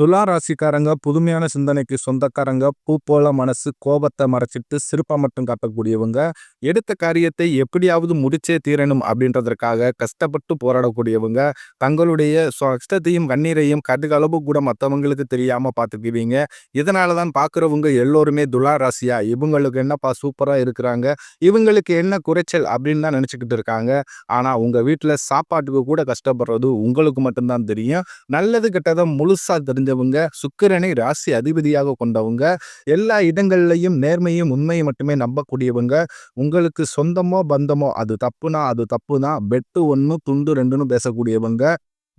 துலா ராசிக்காரங்க புதுமையான சிந்தனைக்கு சொந்தக்காரங்க பூ போல மனசு கோபத்தை மறைச்சிட்டு சிரிப்பை மட்டும் காட்டக்கூடியவங்க எடுத்த காரியத்தை எப்படியாவது முடிச்சே தீரணும் அப்படின்றதற்காக கஷ்டப்பட்டு போராடக்கூடியவங்க தங்களுடைய கஷ்டத்தையும் கண்ணீரையும் கடுகளவு கூட மற்றவங்களுக்கு தெரியாம பார்த்துக்குவீங்க. இதனால தான் பார்க்குறவங்க எல்லோருமே துலா ராசியா இவங்களுக்கு என்னப்பா சூப்பரா இருக்கிறாங்க இவங்களுக்கு என்ன குறைச்சல் அப்படின்னு தான் நினச்சிக்கிட்டு இருக்காங்க. ஆனா உங்க வீட்டில் சாப்பாட்டுக்கு கூட கஷ்டப்படுறது உங்களுக்கு மட்டும்தான் தெரியும். நல்லது கெட்டதை முழுசா செய்தவங்க சுக்கிரனை ராசி அதிபதியாக கொண்டவங்க எல்லா இடங்கள்லையும் நேர்மையும் உண்மையை மட்டுமே நம்பக்கூடியவங்க உங்களுக்கு சொந்தமோ பந்தமோ அது தப்புனா அது தப்புனா பெட்டு ஒன்று துண்டு ரெண்டுன்னு பேசக்கூடியவங்க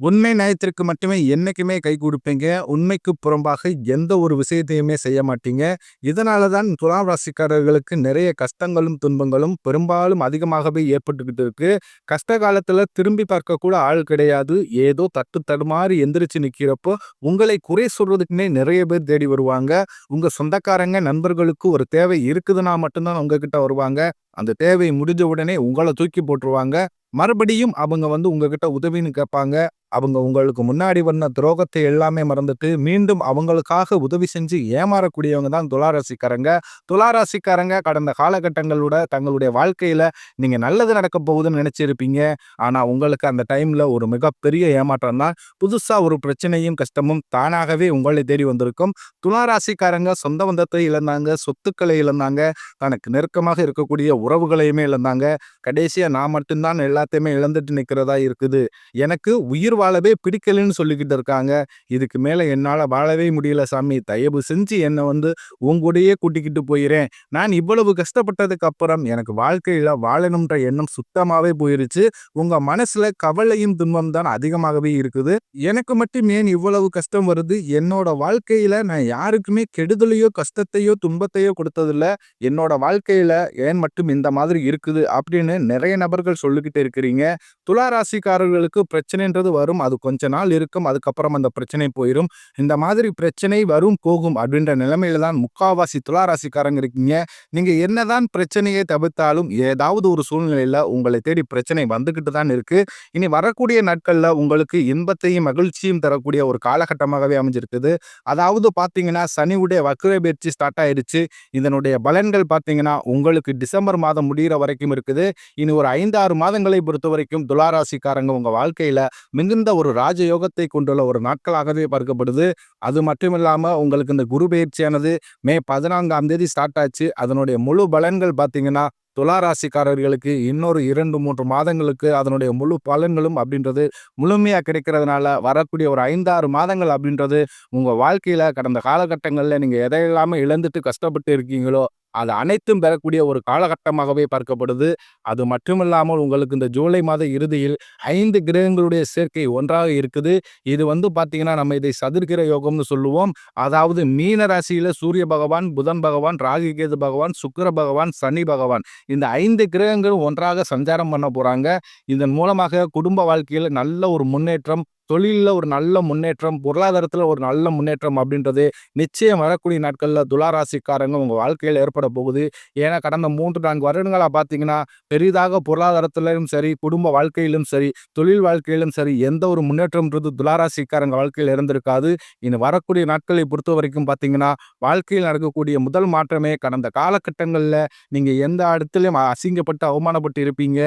உண்மை நியாயத்திற்கு மட்டுமே என்னைக்குமே கை கொடுப்பீங்க. உண்மைக்கு புறம்பாக எந்த ஒரு விஷயத்தையுமே செய்ய மாட்டீங்க. இதனால தான் துலாம் ராசிக்காரர்களுக்கு நிறைய கஷ்டங்களும் துன்பங்களும் பெரும்பாலும் அதிகமாகவே ஏற்பட்டுக்கிட்டு இருக்கு. கஷ்ட காலத்தில் திரும்பி பார்க்க கூட ஆள் கிடையாது. ஏதோ தட்டு தடுமாறி எந்திரிச்சு நிற்கிறப்போ உங்களை குறை சொல்றதுக்குன்னே நிறைய பேர் தேடி வருவாங்க. உங்க சொந்தக்காரங்க நண்பர்களுக்கு ஒரு தேவை இருக்குதுன்னா மட்டும்தான் உங்ககிட்ட வருவாங்க. அந்த தேவை முடிஞ்ச உடனே உங்களை தூக்கி போட்டுருவாங்க. மறுபடியும் அவங்க வந்து உங்ககிட்ட உதவின்னு கேட்பாங்க. அவங்க உங்களுக்கு முன்னாடி வந்த துரோகத்தை எல்லாமே மறந்துட்டு மீண்டும் அவங்களுக்காக உதவி செஞ்சு ஏமாறக்கூடியவங்க தான் துளாராசிக்காரங்க. துளாராசிக்காரங்க கடந்த காலகட்டங்களோட தங்களுடைய வாழ்க்கையில நீங்க நல்லது நடக்க போகுதுன்னு நினைச்சிருப்பீங்க. ஆனா உங்களுக்கு அந்த டைம்ல ஒரு மிகப்பெரிய ஏமாற்றம் தான். புதுசா ஒரு பிரச்சனையும் கஷ்டமும் தானாகவே உங்களை தேடி வந்திருக்கும். துளாராசிக்காரங்க சொந்த பந்தத்தை இழந்தாங்க சொத்துக்களை இழந்தாங்க தனக்கு நெருக்கமாக இருக்கக்கூடிய உறவுகளையுமே இழந்தாங்க. கடைசியா நான் மட்டும்தான் எல்லாத்தையுமே இழந்துட்டு நிக்கிறதா இருக்குது. எனக்கு உயிர் வாழவே பிடிக்கலன்னு சொல்லிக்கிட்டு இருக்காங்க. இதுக்கு மேலே என்னால் வாழவே முடியல சாமி. தயவு செஞ்சு என்னை வந்து உங்கூடயே கூட்டிக்கிட்டு போயிறேன். நான் இவ்வளவு கஷ்டப்பட்டதுக்கு அப்புறம் எனக்கு வாழ்க்கையில் வாழணும்ன்ற எண்ணம் சுத்தமாகவே போயிருச்சு. உங்கள் மனசில் கவலையும் துன்பம் தான் அதிகமாகவே இருக்குது. எனக்கு மட்டும் ஏன் இவ்வளவு கஷ்டம் வருது? என்னோட வாழ்க்கையில் நான் யாருக்குமே கெடுதலையோ கஷ்டத்தையோ துன்பத்தையோ கொடுத்ததில்ல. என்னோட வாழ்க்கையில் ஏன் மட்டும் இந்த மாதிரி இருக்குது? அப்படின்னு நிறைய நபர்கள் சொல்லிக்கிட்டு இருக்கிறீங்க. துலா ராசிக்காரர்களுக்கு பிரச்சனைன்றது வரும். அது கொஞ்ச நாள் இருக்கும் அதுக்கப்புறம் அந்த பிரச்சனை போயிடும் இந்த மாதிரி பிரச்சனை வரும் போகும் அப்படின்ற நிலைமையில தான் முக்காவாசி துளாராசிக்காரங்க இருக்கீங்க நீங்க என்னதான் பிரச்சனையை தவிர்த்தாலும் ஏதாவது ஒரு சூழ்நிலையில உங்களை தேடி பிரச்சனை வந்துகிட்டு தான் இருக்கு. இனி வரக்கூடிய நாட்கள்ல உங்களுக்கு இன்பத்தையும் மகிழ்ச்சியும் தரக்கூடிய ஒரு காலகட்டமாகவே அமைஞ்சிருக்குது. அதாவது பாத்தீங்கன்னா சனியுடைய வக்ர பயிற்சி ஸ்டார்ட் ஆயிடுச்சு இதனுடைய பலன்கள் பார்த்தீங்கன்னா உங்களுக்கு டிசம்பர் மாதம் முடிகிற வரைக்கும் இருக்குது. இனி ஒரு ஐந்து ஆறு மாதங்களை பொறுத்த வரைக்கும் துளாராசிக்காரங்க உங்க வாழ்க்கையில மிகுந்த ஒரு ராஜயோகத்தை கொண்டுள்ள ஒரு நாட்களாகவே பார்க்கப்படுது. அது மட்டும் இல்லாமல் உங்களுக்கு இந்த குரு பயிற்சியானது மே பதினான்காம் தேதி ஸ்டார்ட் ஆச்சு. அதனுடைய முழு பலன்கள் பார்த்தீங்கன்னா துலா ராசிக்காரர்களுக்கு இன்னொரு இரண்டு மூன்று மாதங்களுக்கு அதனுடைய முழு பலன்களும் அப்படின்றது முழுமையாக கிடைக்கிறதுனால வரக்கூடிய ஒரு ஐந்தாறு மாதங்கள் அப்படின்றது உங்கள் வாழ்க்கையில் கடந்த காலகட்டங்களில் நீங்கள் எதையெல்லாமே இழந்துட்டு கஷ்டப்பட்டு இருக்கீங்களோ அது அனைத்தும் பெறக்கூடிய ஒரு காலகட்டமாகவே பார்க்கப்படுது. அது மட்டுமில்லாமல் உங்களுக்கு இந்த ஜூலை மாத இறுதியில் ஐந்து கிரகங்களுடைய சேர்க்கை ஒன்றாக இருக்குது. இது வந்து பார்த்தீங்கன்னா நம்ம இதை சதுர்கிர யோகம்னு சொல்லுவோம். அதாவது மீன ராசியில் சூரிய பகவான் புதன் பகவான் ராகு கேது பகவான் சுக்கிர பகவான் சனி பகவான். இந்த ஐந்து கிரகங்களும் ஒன்றாக சஞ்சாரம் பண்ண போகிறாங்க இதன் மூலமாக குடும்ப வாழ்க்கையில் நல்ல ஒரு முன்னேற்றம் தொழிலில் ஒரு நல்ல முன்னேற்றம் பொருளாதாரத்தில் ஒரு நல்ல முன்னேற்றம் அப்படின்றது நிச்சயம் வரக்கூடிய நாட்களில் துளாராசிக்காரங்க உங்கள் வாழ்க்கையில் ஏற்பட போகுது. ஏன்னா கடந்த மூன்று நான்கு வருடங்களாக பார்த்தீங்கன்னா பெரிதாக பொருளாதாரத்திலும் சரி குடும்ப வாழ்க்கையிலும் சரி தொழில் வாழ்க்கையிலும் சரி எந்த ஒரு முன்னேற்றம்ன்றது துளாராசிக்காரங்க வாழ்க்கையில் இருந்திருக்காது. இனி வரக்கூடிய நாட்களை பொறுத்த வரைக்கும் பார்த்தீங்கன்னா வாழ்க்கையில் நடக்கக்கூடிய முதல் மாற்றமே கடந்த காலகட்டங்களில் நீங்கள் எந்த இடத்துலையும் அசிங்கப்பட்டு அவமானப்பட்டு இருப்பீங்க.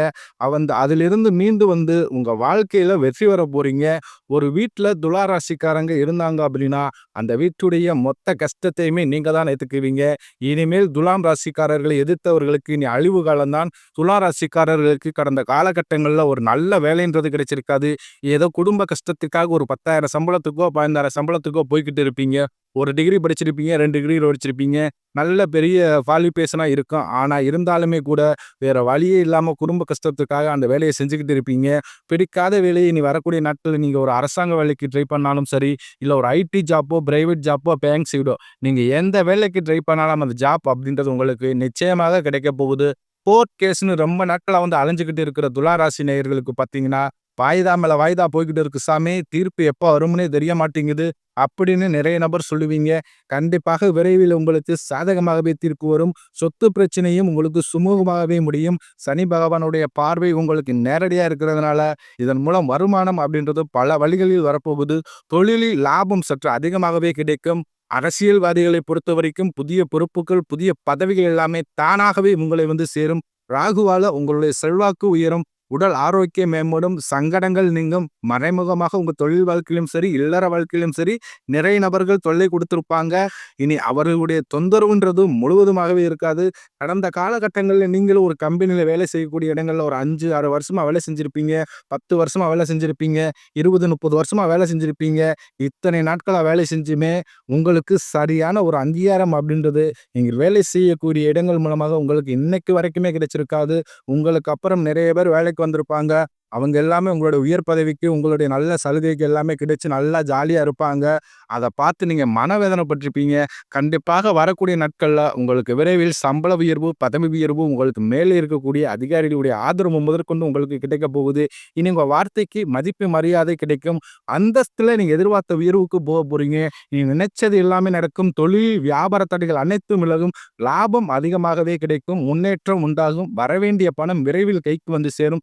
அவன் அதிலிருந்து மீண்டு வந்து உங்கள் வாழ்க்கையில் வெற்றி வர போகிறீங்க ஒரு வீட்டில் துளாராசிக்காரங்க இருந்தாங்க அப்படின்னா அந்த வீட்டுடைய மொத்த கஷ்டத்தையுமே நீங்கள் தான் ஏற்றுக்குவீங்க இனிமேல் துலாம் ராசிக்காரர்களை எதிர்த்தவர்களுக்கு இனி அழிவு காலம்தான். துலா ராசிக்காரர்களுக்கு கடந்த காலகட்டங்களில் ஒரு நல்ல வேலைன்றது கிடைச்சிருக்காது. ஏதோ குடும்ப கஷ்டத்துக்காக ஒரு பத்தாயிரம் சம்பளத்துக்கோ பதினாயிரம் சம்பளத்துக்கோ போய்கிட்டு இருப்பீங்க. ஒரு டிகிரி படிச்சிருப்பீங்க ரெண்டு டிகிரி படிச்சிருப்பீங்க. நல்ல பெரிய குவாலிஃபிகேஷனாக இருக்கும். ஆனால் இருந்தாலுமே கூட வேறு வழியே இல்லாமல் குடும்ப கஷ்டத்துக்காக அந்த வேலையை செஞ்சுக்கிட்டு இருப்பீங்க. பிடிக்காத வேலையை நீ வரக்கூடிய நாட்களில் நீங்கள் ஒரு அரசாங்க வேலைக்கு ட்ரை பண்ணாலும் சரி இல்லை ஒரு ஐடி ஜாப்போ பிரைவேட் ஜாப்போ பேங்க் சைடோ நீங்கள் எந்த வேலைக்கு ட்ரை பண்ணாலும் அந்த ஜாப் அப்படின்றது உங்களுக்கு நிச்சயமாக கிடைக்க போகுது. கோர்ட் கேஸ்னு ரொம்ப நாட்களாக வந்து அலைஞ்சுக்கிட்டு இருக்கிற துளாராசி நேயர்களுக்கு பார்த்தீங்கன்னா வாய்தா மேல வாய்தா போய்க்கிட்டு இருக்கு சாமி. தீர்ப்பு எப்போ வரும்னே தெரிய மாட்டேங்குது. அப்படின்னு நிறைய நபர் சொல்லுவீங்க. கண்டிப்பாக விரைவில் உங்களுக்கு சாதகமாகவே தீர்ப்பு வரும். சொத்து பிரச்சனையும் உங்களுக்கு சுமூகமாகவே முடியும். சனி பகவானுடைய பார்வை உங்களுக்கு நேரடியாக இருக்கிறதுனால இதன் மூலம் வருமானம் அப்படின்றது பல வழிகளில் வரப்போகுது. தொழிலில் லாபம் சற்று அதிகமாகவே கிடைக்கும். அரசியல்வாதிகளை பொறுத்த வரைக்கும் புதிய பொறுப்புகள் புதிய பதவிகள் எல்லாமே தானாகவே உங்களை வந்து சேரும். ராகுவால உங்களுடைய செல்வாக்கு உயரும். உடல் ஆரோக்கியம் மேம்படும் சங்கடங்கள் நீங்கும் மறைமுகமாக உங்கள் தொழில் வாழ்க்கையிலும் சரி இல்லற வாழ்க்கையிலும் சரி நிறைய நபர்கள் தொல்லை கொடுத்துருப்பாங்க. இனி அவர்களுடைய தொந்தரவுன்றது முழுவதுமாகவே இருக்காது. கடந்த காலகட்டங்களில் நீங்களும் ஒரு கம்பெனியில் வேலை செய்யக்கூடிய இடங்களில் ஒரு அஞ்சு ஆறு வருஷமாக வேலை செஞ்சுருப்பீங்க. பத்து வருஷமாக வேலை செஞ்சுருப்பீங்க. இருபது முப்பது வருஷமாக வேலை செஞ்சுருப்பீங்க. இத்தனை நாட்களாக வேலை செஞ்சுமே உங்களுக்கு சரியான ஒரு அங்கீகாரம் அப்படின்றது நீங்கள் வேலை செய்யக்கூடிய இடங்கள் மூலமாக உங்களுக்கு இன்னைக்கு வரைக்குமே கிடைச்சிருக்காது. உங்களுக்கு அப்புறம் நிறைய பேர் வேலைக்கு வந்திருப்பாங்க. அவங்க எல்லாமே உங்களோட உயர் பதவிக்கு உங்களுடைய நல்ல சலுகைக்கு எல்லாமே கிடைச்சி நல்லா ஜாலியாக இருப்பாங்க. அதை பார்த்து நீங்கள் மனவேதனைப்பட்டிருப்பீங்க. கண்டிப்பாக வரக்கூடிய நாட்களில் உங்களுக்கு விரைவில் சம்பள உயர்வு பதவி உயர்வு உங்களுக்கு மேலே இருக்கக்கூடிய அதிகாரிகளுடைய ஆதரவு முதற்கொண்டு உங்களுக்கு கிடைக்க போகுது. இனி உங்கள் வார்த்தைக்கு மதிப்பு மரியாதை கிடைக்கும். அந்தஸ்தில் நீங்கள் எதிர்பார்த்த உயர்வுக்கு போக போகிறீங்க நீங்கள் நினைச்சது எல்லாமே நடக்கும். தொழில் வியாபார தடைகள் அனைத்தும் விலகும். லாபம் அதிகமாகவே கிடைக்கும். முன்னேற்றம் உண்டாகும். வரவேண்டிய பணம் விரைவில் கைக்கு வந்து சேரும்.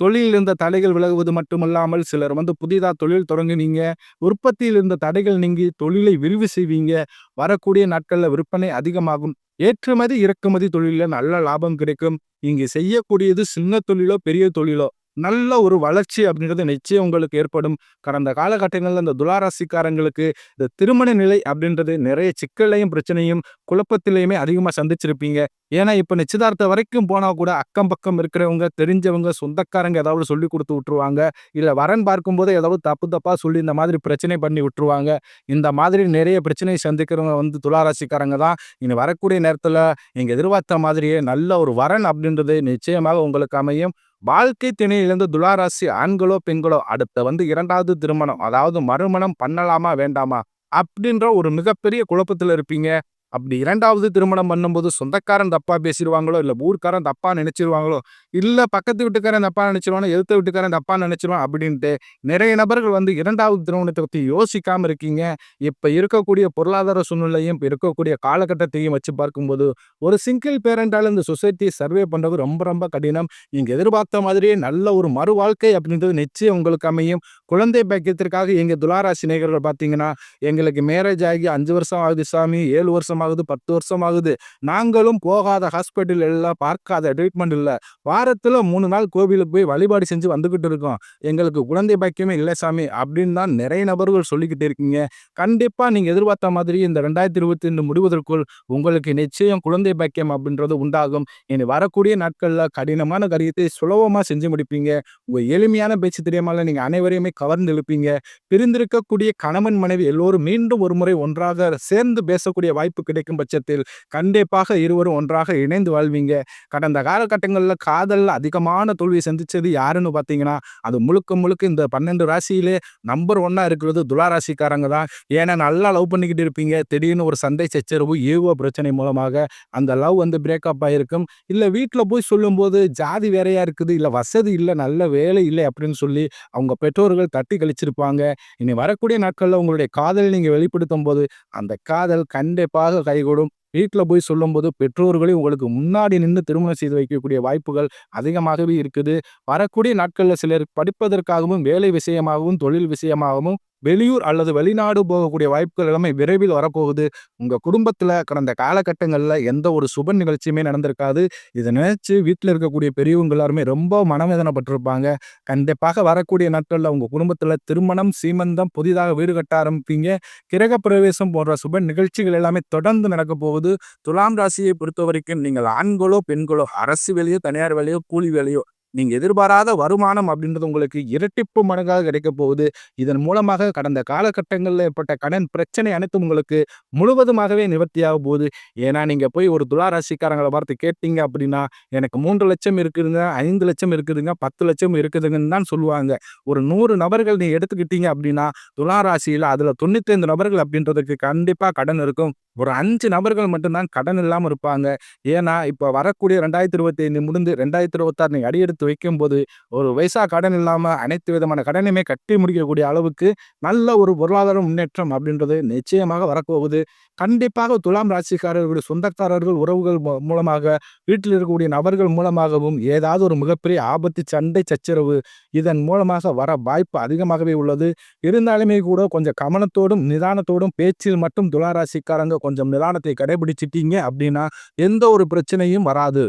தொழிலில் இருந்த தடைகள் விலகுவது மட்டுமல்லாமல் சிலர் வந்து புதிதாக தொழில் தொடங்குனீங்க. உற்பத்தியில் இருந்த தடைகள் நீங்கி தொழிலை விரிவு செய்வீங்க. வரக்கூடிய நாட்களில் விற்பனை அதிகமாகும். ஏற்றுமதி இறக்குமதி தொழிலில் நல்ல லாபம் கிடைக்கும். இங்கு செய்யக்கூடியது சின்ன தொழிலோ பெரிய தொழிலோ. நல்ல ஒரு வளர்ச்சி அப்படின்றது நிச்சயம் உங்களுக்கு ஏற்படும். கடந்த காலகட்டங்களில் இந்த துளாராசிக்காரங்களுக்கு இந்த திருமண நிலை அப்படின்றது நிறைய சிக்கலையும் பிரச்சனையும் குழப்பத்திலையுமே அதிகமாக சந்திச்சிருப்பீங்க. ஏன்னா இப்போ நிச்சயதார்த்தம் வரைக்கும் போனால் கூட அக்கம் பக்கம் இருக்கிறவங்க தெரிஞ்சவங்க சொந்தக்காரங்க ஏதாவது சொல்லி கொடுத்து விட்டுருவாங்க. இல்லை வரன் பார்க்கும்போது ஏதாவது தப்பு தப்பாக சொல்லி இந்த மாதிரி பிரச்சனை பண்ணி விட்டுருவாங்க. இந்த மாதிரி நிறைய பிரச்சனை சந்திக்கிறவங்க வந்து துளாராசிக்காரங்க தான். இனி வரக்கூடிய நேரத்தில் நீங்கள் எதிர்பார்த்த மாதிரியே நல்ல ஒரு வரன் அப்படின்றது நிச்சயமாக உங்களுக்கு அமையும். வாழ்க்கை திணையிலிருந்து துளாராசி ஆண்களோ பெண்களோ அடுத்த வந்து இரண்டாவது திருமணம் அதாவது மறுமணம் பண்ணலாமா வேண்டாமா அப்படின்ற ஒரு மிகப்பெரிய குழப்பத்தில் இருப்பீங்க. அப்படி இரண்டாவது திருமணம் பண்ணும்போது சொந்தக்காரன் தப்பா பேசிடுவாங்களோ இல்லை ஊர்க்காரன் தப்பா நினைச்சிருவாங்களோ இல்லை பக்கத்து வீட்டுக்காரன் தப்பா நினைச்சிருவானோ எழுத்த வீட்டுக்காரன் தப்பா நினைச்சிருவான் அப்படின்ட்டு நிறைய நபர்கள் வந்து இரண்டாவது திருமணத்தை பற்றி யோசிக்காமல் இருக்கீங்க. இப்போ இருக்கக்கூடிய பொருளாதார சூழ்நிலையும் இப்போ இருக்கக்கூடிய காலகட்டத்தையும் வச்சு பார்க்கும்போது ஒரு சிங்கிள் பேரண்டால் இந்த சொசைட்டியை சர்வே பண்ணுறது ரொம்ப ரொம்ப கடினம். நீங்கள் எதிர்பார்த்த மாதிரியே நல்ல ஒரு மறு வாழ்க்கை அப்படின்றது நிச்சயம் உங்களுக்கு அமையும். குழந்தை பாக்கியத்திற்காக எங்கள் துளாராசி நேகர்கள் பார்த்தீங்கன்னா எங்களுக்கு மேரேஜ் ஆகி அஞ்சு வருஷம் ஆகுது சாமி ஏழு வருஷம் ஆகுது பத்து வருஷம் ஆகுது. நாங்களும் போகாத ஹாஸ்பிட்டல் எல்லாம் பார்க்காத ட்ரீட்மெண்ட் இல்லை. வாரத்தில் மூணு நாள் கோவிலுக்கு போய் வழிபாடு செஞ்சு வந்துக்கிட்டு இருக்கோம். எங்களுக்கு குழந்தை பாக்கியமே இல்லை சாமி அப்படின்னு தான் நிறைய நபர்கள் சொல்லிக்கிட்டு இருக்கீங்க. கண்டிப்பாக நீங்கள் எதிர்பார்த்த மாதிரி இந்த ரெண்டாயிரத்தி இருபத்தி ரெண்டு முடிவதற்குள் உங்களுக்கு நிச்சயம் குழந்தை பாக்கியம் அப்படின்றது உண்டாகும். இனி வரக்கூடிய நாட்களில் கடினமான காரியத்தை சுலபமாக செஞ்சு முடிப்பீங்க. உங்கள் எளிமையான பேச்சு தெரியாமல் நீங்கள் அனைவரையுமே கவர்ந்து எழுப்பீங்க பிரிந்திருக்கக்கூடிய கணவன் மனைவி எல்லோரும் மீண்டும் ஒரு முறை ஒன்றாக சேர்ந்து பேசக்கூடிய வாய்ப்பு கிடைக்கும் பட்சத்தில் கண்டிப்பாக இருவரும் ஒன்றாக இணைந்து வாழ்வீங்க. கடந்த காலகட்டங்களில் காதலில் அதிகமான தோல்வியை சந்திச்சது யாருன்னு பார்த்தீங்கன்னா அது முழுக்க முழுக்க இந்த பன்னெண்டு ராசியிலே நம்பர் ஒன்னா இருக்கிறது துளாராசிக்காரங்க தான். ஏன்னா நல்லா லவ் பண்ணிக்கிட்டு இருப்பீங்க. திடீர்னு ஒரு சண்டை சச்சரவு ஏவோ பிரச்சனை மூலமாக அந்த லவ் வந்து பிரேக்கப் ஆகிருக்கும் இல்லை வீட்டில் போய் சொல்லும்போது ஜாதி வேறையா இருக்குது இல்லை வசதி இல்லை நல்ல வேலை இல்லை அப்படின்னு சொல்லி அவங்க பெற்றோர்கள் தட்டி கழிச்சிருப்பாங்க. இனி வரக்கூடிய நாட்களில் உங்களுடைய காதல் நீங்கள் வெளிப்படுத்தும் போது அந்த காதல் கண்டிப்பாக கைகூடும். வீட்டில் போய் சொல்லும்போது பெற்றோர்களே உங்களுக்கு முன்னாடி நின்று திருமணம் செய்து வைக்கக்கூடிய வாய்ப்புகள் அதிகமாகவே இருக்குது. வரக்கூடிய நாட்களில் சிலர் படிப்பதற்காகவும் வேலை விஷயமாகவும் தொழில் விஷயமாகவும் வெளியூர் அல்லது வெளிநாடு போகக்கூடிய வாய்ப்புகள் எல்லாமே விரைவில் வரப்போகுது. உங்கள் குடும்பத்தில் கடந்த காலகட்டங்களில் எந்த ஒரு சுப நிகழ்ச்சியுமே நடந்திருக்காது. இதை நினைச்சு வீட்டில் இருக்கக்கூடிய பெரியவங்க எல்லாருமே ரொம்ப மனவேதனைப்பட்டிருப்பாங்க. கண்டிப்பாக வரக்கூடிய நாட்களில் உங்கள் குடும்பத்தில் திருமணம் சீமந்தம் புதிதாக வீடு கட்ட ஆரம்பிப்பீங்க. கிரக பிரவேசம் போன்ற சுப நிகழ்ச்சிகள் எல்லாமே தொடர்ந்து நடக்க போகுது. துலாம் ராசியை பொறுத்த வரைக்கும் நீங்கள் ஆண்களோ பெண்களோ அரசு வேலையோ தனியார் வேலையோ கூலி வேலையோ நீங்கள் எதிர்பாராத வருமானம் அப்படின்றது உங்களுக்கு இரட்டிப்பு மடங்காக கிடைக்கப் போகுது. இதன் மூலமாக கடந்த காலகட்டங்களில் ஏற்பட்ட கடன் பிரச்சனை அனைத்தும் உங்களுக்கு முழுவதுமாகவே நிவர்த்தியாக போகுது. ஏன்னா, நீங்கள் போய் ஒரு துலாராசிக்காரங்களை பார்த்து கேட்டீங்க அப்படின்னா, எனக்கு 3,00,000 இருக்குதுங்க, ஐந்து லட்சம் இருக்குதுங்க, பத்து லட்சம் இருக்குதுங்கன்னு தான் சொல்லுவாங்க. ஒரு நூறு நபர்கள் நீ எடுத்துக்கிட்டீங்க அப்படின்னா, துலா அதில் அதுல 95 நபர்கள் அப்படின்றதுக்கு கண்டிப்பாக கடன் இருக்கும். ஒரு அஞ்சு நபர்கள் மட்டும்தான் கடன் இல்லாமல் இருப்பாங்க. ஏன்னா, இப்போ வரக்கூடிய 2025 முடிந்து 2026 நீங்க அடியெடுத்து வைக்கும்போது, ஒரு பைசா கடன் இல்லாமல் அனைத்து விதமான கடனையுமே கட்டி முடிக்கக்கூடிய அளவுக்கு நல்ல ஒரு பொருளாதார முன்னேற்றம் அப்படின்றது நிச்சயமாக வரப்போகுது. கண்டிப்பாக துலாம் ராசிக்காரர்களுடைய சொந்தக்காரர்கள், உறவுகள் மூ மூலமாக, வீட்டில் இருக்கக்கூடிய நபர்கள் மூலமாகவும் ஏதாவது ஒரு மிகப்பெரிய ஆபத்து, சண்டை, சச்சரவு இதன் மூலமாக வர வாய்ப்பு அதிகமாகவே உள்ளது. இருந்தாலுமே கூட கொஞ்சம் கவனத்தோடும், நிதானத்தோடும் பேச்சில் மட்டும் துலா ராசிக்காரங்க கொஞ்சம் நிதானத்தை கடைபிடிச்சிட்டீங்க அப்படின்னா, எந்த ஒரு பிரச்சனையும் வராது.